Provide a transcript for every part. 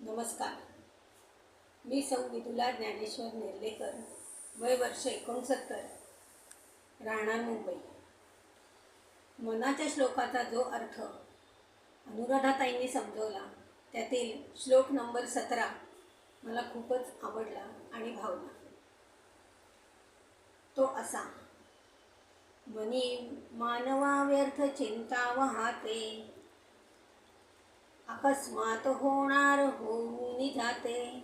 नमस्कार. मी सौ विदुला ज्ञानेश्वर नेर्लेकर वय वर्ष एकोणसत्तर राहणार मुंबई. मनाच्या श्लोकाचा जो अर्थ अनुराधाताईंनी समजवला त्यातील श्लोक नंबर सतरा मला खूपच आवडला आणि भावला. तो असा मनी मानवा व्यर्थ चिंता वाहते अकस्मात होणार होऊन जाते.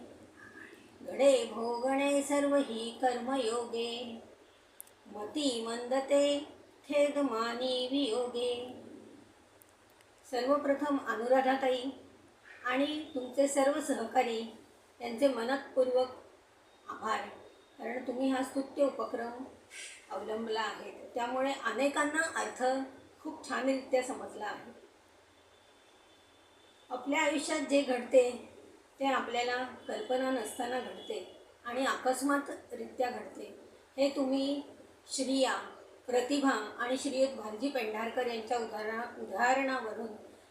घडे भोगणे सर्व ही कर्मयोगे. मती मंदते खेद मानी वियोगे. सर्वप्रथम अनुराधाताई आणि तुमचे सर्व सहकारी यांचे मनपूर्वक आभार. कारण तुम्ही हा स्तुत्य उपक्रम अवलंबला आहे. त्यामुळे अनेकांना अर्थ खूप छानरित्या समजला आहे. आपल्या आयुष्यात जे घडते ते आपल्याला कल्पना नसताना घडते आणि अकस्मातरित्या घडते. हे तुम्ही श्रिया प्रतिभा आणि श्रीयुत भालजी पेंढारकर यांच्या उदाहरणा उदाहरणावरून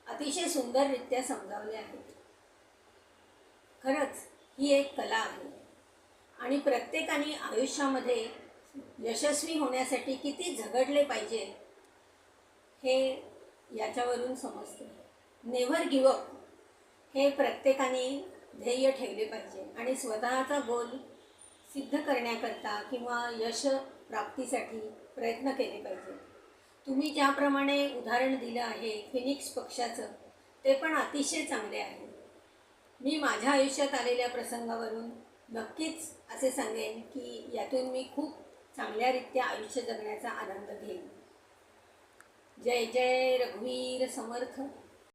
अतिशय सुंदररित्या समजावले आहेत. खरंच ही एक कला आहे. आणि प्रत्येकाने आयुष्यामध्ये यशस्वी होण्यासाठी किती झगडले पाहिजे हे याच्यावरून समजते. नेव्हर गिवअप हे प्रत्येकाने ध्येय ठेवले पाहिजे. आणि स्वतःचा गोल सिद्ध करण्याकरता किंवा यश प्राप्तीसाठी प्रयत्न केले पाहिजे. तुम्ही ज्याप्रमाणे उदाहरण दिलं आहे फिनिक्स पक्षाचं ते पण अतिशय चांगले आहे. मी माझ्या आयुष्यात आलेल्या प्रसंगावरून नक्कीच असे सांगेन की यातून मी खूप चांगल्यारीत्या आयुष्य जगण्याचा आनंद घेईन. जय जय रघुवीर समर्थ.